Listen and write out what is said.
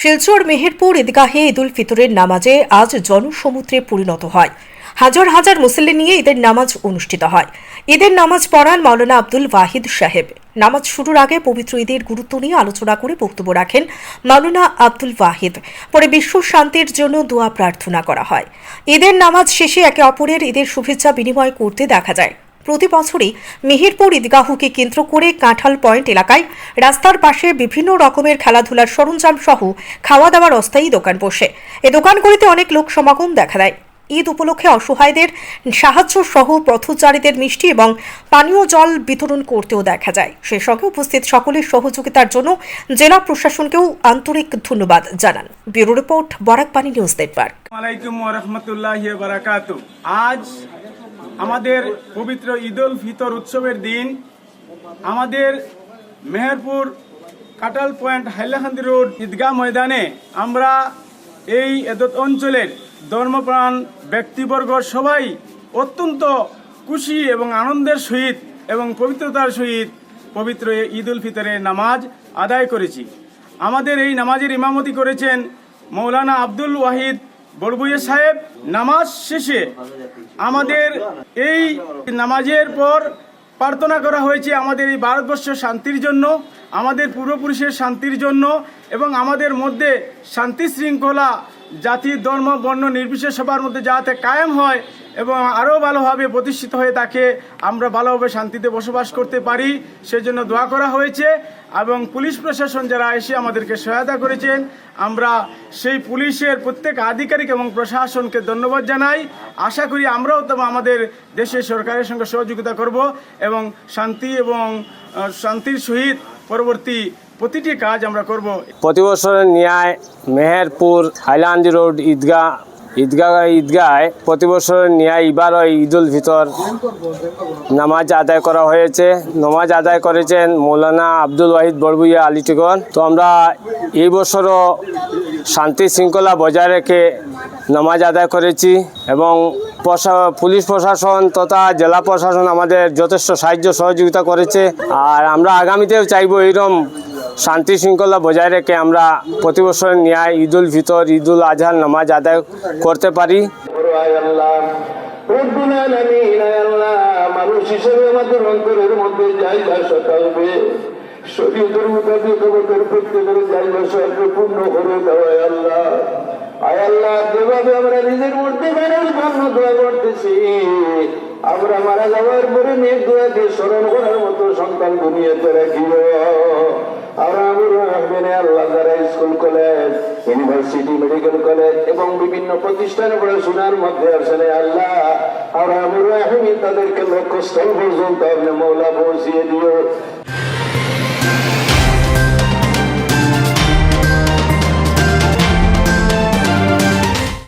শিলচর, মেহেরপুর, ঈদগাহে ঈদুল ফিতরের নামাজে আজ জনসমুদ্রে পরিণত হয়। হাজার হাজার মুসল্লি নিয়ে ঈদের নামাজ অনুষ্ঠিত হয়। ঈদের নামাজ পড়ান মাওলানা আব্দুল ওয়াহিদ সাহেব। নামাজ শুরুর আগে পবিত্র ঈদের গুরুত্ব নিয়ে আলোচনা করে বক্তব্য রাখেন মাওলানা আব্দুল ওয়াহিদ। পরে বিশ্ব শান্তির জন্য দোয়া প্রার্থনা করা হয়। ঈদের নামাজ শেষে একে অপরের ঈদের শুভেচ্ছা বিনিময় করতে দেখা যায়। প্রতি বছরই মেহেরপুর ঈদগাহকে কেন্দ্র করে কাঁঠাল পয়েন্ট এলাকায় রাস্তার পাশে বিভিন্ন রকমের খেলাধুলার সরঞ্জাম সহ খাওয়া দাওয়ার অস্থায়ী দোকান বসে। এ দোকানগুলিতে অনেক লোক সমাগম দেখা দেয়। ঈদ উপলক্ষে অসহায়দের সাহায্য সহ পথচারীদের মিষ্টি এবং পানীয় জল বিতরণ করতেও দেখা যায়। সে সঙ্গে উপস্থিত সকলের সহযোগিতার জন্য জেলা প্রশাসনকেও আন্তরিক ধন্যবাদ জানান। Bureau report Barakpani news network. আজ আমাদের পবিত্র ঈদ উল ফিতর উৎসবের দিন। আমাদের মেহেরপুর কাটাল পয়েন্ট হাইলাকান্দি রোড ঈদগাহ ময়দানে আমরা এই এদত অঞ্চলের ধর্মপ্রাণ ব্যক্তিবর্গ সবাই অত্যন্ত খুশি এবং আনন্দের সহিত এবং পবিত্রতার সহিত পবিত্র এই ঈদ উল ফিতরের নামাজ আদায় করেছি। আমাদের এই নামাজের ইমামতি করেছেন মৌলানা আব্দুল ওয়াহিদ বড়বুইয়া সাহেব, নামাজ শেষে আমাদের এই নামাজের পর প্রার্থনা করা হয়েছে আমাদের এই ভারতবর্ষ শান্তির জন্য, আমাদের পূর্বপুরুষের শান্তির জন্য এবং আমাদের মধ্যে শান্তি শৃঙ্খলা জাতি, ধর্ম, বর্ণ নির্বিশেষ সবার মধ্যে যাতে কায়েম হয় এবং আরও ভালোভাবে প্রতিষ্ঠিত হয়ে তাকে আমরা ভালোভাবে শান্তিতে বসবাস করতে পারি। সেজন্য দোয়া করা হয়েছে এবং পুলিশ প্রশাসন যারা এসে আমাদেরকে সহায়তা করেছেন, আমরা সেই পুলিশের প্রত্যেক আধিকারিক এবং প্রশাসনকে ধন্যবাদ জানাই। আশা করি আমরাও তো আমাদের দেশের সরকারের সঙ্গে সহযোগিতা করব এবং শান্তি এবং শান্তির সহিত পরবর্তী প্রতিটি কাজ আমরা করব। প্রতি বছরের ন্যায়, মেহেরপুর, হাইলান্দি রোড ঈদগাহ ঈদগাহ ঈদগায় প্রতি বছরের ন্যায় এবারও ঈদ উল ফিতর। নামাজ আদায় করা হয়েছে। নামাজ আদায় করেছেন মৌলানা আব্দুল ওয়াহিদ বড়বুইয়া আলিটিগন তো আমরা এই বছরও শান্তি শৃঙ্খলা বজায় রেখে নামাজ আদায় করেছি এবং পুলিশ প্রশাসন তথা জেলা প্রশাসন আমাদের যথেষ্ট সাহায্য সহযোগিতা করেছে। আর আমরা আগামীতেও চাইব এইরকম শান্তি শৃঙ্খলা বজায় রেখে আমরা প্রতি বছরের ন্যায় ঈদ উল ফিতর, ঈদ উল আজহার নামাজ আদায় করতে পারি। আল্লাহ আমরা মধ্যে মারা যাওয়ার পরে মেঘ দোয়াকে স্মরণ করার মতো সন্তান দুনিয়াতে রাখিব। আর আমির রহমানে আল্লাহ যারা school, college, university, medical college এবং বিভিন্ন প্রতিষ্ঠানে পড়াশোনার মধ্যে আসলে আল্লাহ, আর আমির রহমিন তাদেরকে লক্ষ্যস্থল পর্যন্ত আপনি মৌলা পৌঁছিয়ে দিও।